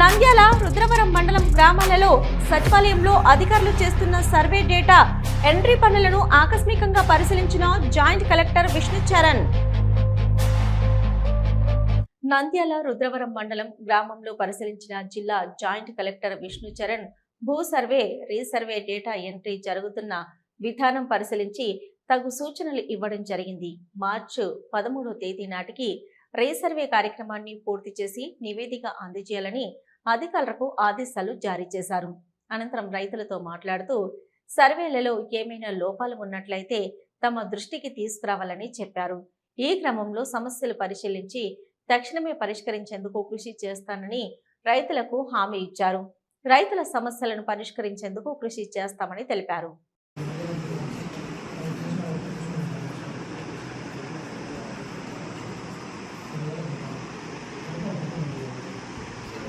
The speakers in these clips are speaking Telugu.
నంద్యాల రుద్రవరం మండలం గ్రామాలలో సచివాలయంలో అధికారులు చేస్తున్న సర్వే డేటా ఎంట్రీ పనులను ఆకస్మికంగా పరిశీలించిన జాయింట్ కలెక్టర్ విష్ణుచరణ్. నంద్యాల రుద్రవరం మండలం గ్రామంలో పరిశీలించిన జిల్లా జాయింట్ కలెక్టర్ విష్ణుచరణ్ భూ సర్వే రీసర్వే డేటా ఎంట్రీ జరుగుతున్న విధానం పరిశీలించి తగు సూచనలు ఇవ్వడం జరిగింది. మార్చి పదమూడో తేదీ నాటికి రీసర్వే కార్యక్రమాన్ని పూర్తి చేసి నివేదిక అందజేయాలని అధికారులకు ఆదేశాలు జారీ చేశారు. అనంతరం రైతులతో మాట్లాడుతూ సర్వేలలో ఏమైనా లోపాలు ఉన్నట్లయితే తమ దృష్టికి తీసుకురావాలని చెప్పారు. ఈ క్రమంలో సమస్యలు పరిశీలించి తక్షణమే పరిష్కరించేందుకు కృషి చేస్తానని రైతులకు హామీ ఇచ్చారు. రైతుల సమస్యలను పరిష్కరించేందుకు కృషి చేస్తామని తెలిపారు.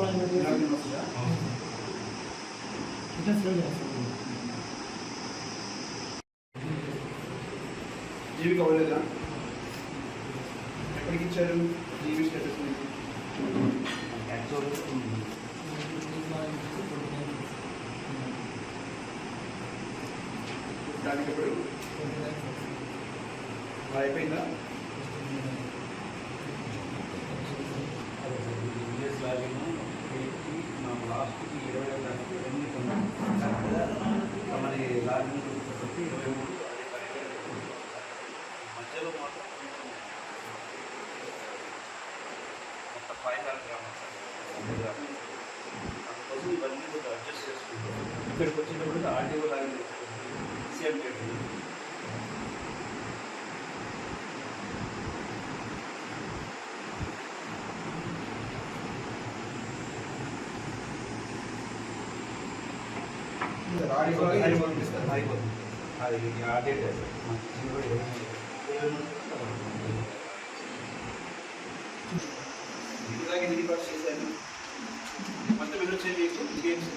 వాళ్ళకి ఇలాగే వస్తుందా? జీవికి అవ్వలేదా ఎక్కడికి ఇచ్చారు? జీవి స్టేటస్ మీకు దానికి ఇప్పుడు అయిపోయిందా? మరి లాగిన్ పెట్టి ఇరవై మూడు అది పదిహేను మధ్యలో మాత్రం మొత్తం ఫైవ్ హండ్రెడ్ గ్రామాలు సార్ అందుకోసం ఇవన్నీ కొంచెం అడ్జస్ట్ చేసుకుంటాం ఇక్కడికి వచ్చేటప్పుడు ఆర్టీఓ లాగిన్ సీఎం పెట్టింది ఆడిపోయి అది పంపిస్తారు అయిపోతుంది అది ఆ డేట్ ఇలాగే ఎన్ని రికార్డ్స్ చేశారు మొత్తం ఎన్ని వచ్చాయి మీకు గేమ్స్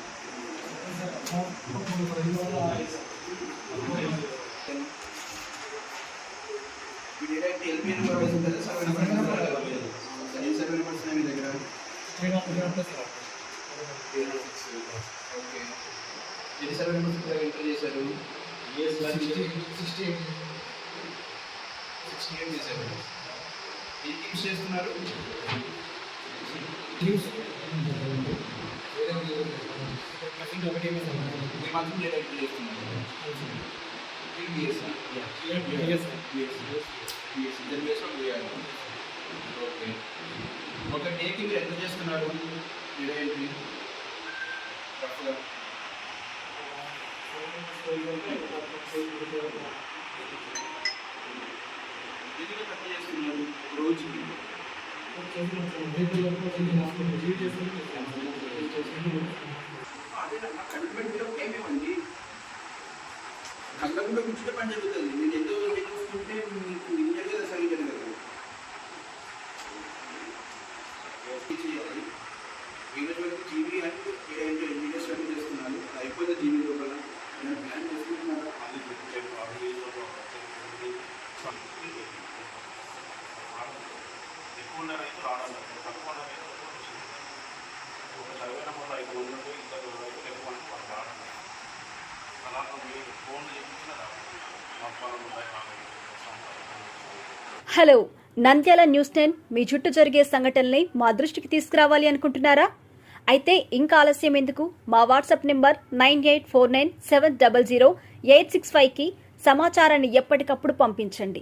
మీ ఎల్పీ నెంబర్ సర్వే నెంబర్ ఏ సర్వే నెంబర్స్ ఉన్నాయి మీ దగ్గర ఓకే ఎన్ని సర్వే నెంబర్స్ చేశారు దగ్గర ఎంటర్ చేశారు సిక్స్టీ ఎయిట్ చేశారు ఏ టీమ్స్ చేస్తున్నారు మీ మాత్రం డేటా ఎంటర్ చేస్తున్నారు టీబీఎస్ ఓకే ఒక డేకి మీరు ఎంత చేస్తున్నారు డేటా ఎంట్రీ రఫ్గా ఎందుకు తక్కువ చేస్తున్నారు రోజుకి అదే నా కమిట్మెంట్ కూడా కూర్చుంటే పని జరుగుతుంది. నేను ఎంతో చూసుకుంటే మీకు ఇంజన్ ఎక్కువ ఉన్న రైతు రావడం తక్కువ ఉన్న రైతు ఒక చదివిన మూడు ఐదు వందలు ఇద్దరు రైతులు ఎక్కువ అంటే వాళ్ళు రావడం అలాగే మీరు ఫోన్లు చెప్పించిన మా హలో నంద్యాల న్యూస్ టెన్ మీ చుట్టూ జరిగే సంఘటనల్ని మా దృష్టికి తీసుకురావాలి అనుకుంటున్నారా? అయితే ఇంకా ఆలస్యం ఎందుకు? మా WhatsApp number nine eight four nine seven double zero eight six ఫైవ్కి సమాచారాన్ని ఎప్పటికప్పుడు పంపించండి.